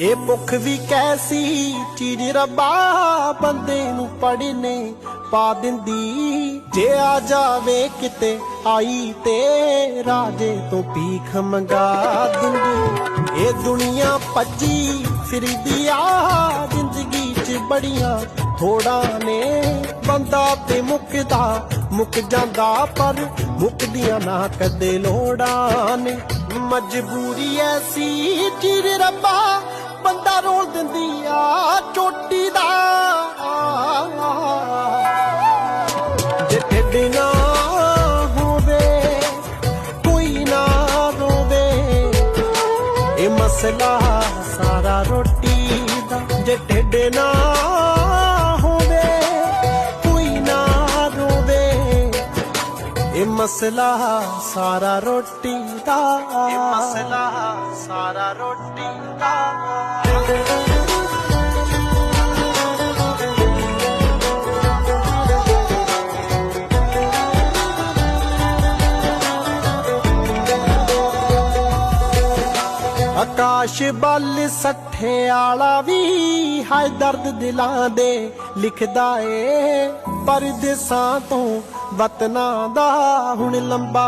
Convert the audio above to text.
ਇਹ ਭੁੱਖ ਵੀ ਕੈਸੀ, ਚੀਜ਼ ਰੱਬਾ ਬੰਦੇ ਨੂੰ ਪੜਨੇ ਪਾ ਦਿੰਦੀ। ਜੇ ਆ ਜਾਵੇ ਕਿਤੇ ਆਈ ਤੇ ਰਾਜੇ ਤੋਂ ਭੀਖ ਮੰਗਾ ਦਿੰਦੀ। ਇਹ ਦੁਨੀਆ ਭੱਜੀ ਫਿਰਦੀ ਆ ਜ਼ਿੰਦਗੀ 'ਚ ਬੜੀਆਂ ਥੋੜਾ ਨੇ। ਬੰਦਾ ਤੇ ਮੁੱਕਦਾ, ਮੁੱਕ ਜਾਂਦਾ, ਪਰ ਮੁੱਕਦੀਆਂ ਨਾ ਕਦੇ ਲੋੜਾਂ ਨੇ। ਮਜਬੂਰੀ ਐਸੀ ਚੀਰ ਰੱਬਾ ਬੰਦਾ ਰੋਲ ਦਿੰਦੀ ਆ, ਚੋਟੀ ਦਾ ਜੇ ਢਿੱਡ ਨਾ ਹੋਵੇ, ਕੋਈ ਨਾ ਰੋਵੇ, ਇਹ ਮਸਲਾ ਸਾਰਾ ਰੋਟੀ ਦਾ। ਜੇ ਢਿੱਡ ਨਾ ਹੋਵੇ, ਕੋਈ ਨਾ ਰੋਵੇ, ਇਹ ਮਸਲਾ ਸਾਰਾ ਰੋਟੀ ਦਾ। ਇਹ ਮਸਲਾ ਸਾਰਾ ਰੋਟੀ ਦਾ। ਆਕਾਸ਼ ਬੱਲ ਸੱਠੇ ਆਲਾ ਵੀ ਹਾਏ ਦਰਦ ਦਿਲਾਂ ਦੇ ਲਿਖਦਾ ਏ। ਪਰਦੇਸਾਂ ਤੋਂ ਵਤਨਾਂ ਦਾ ਹੁਣ ਲੰਬਾ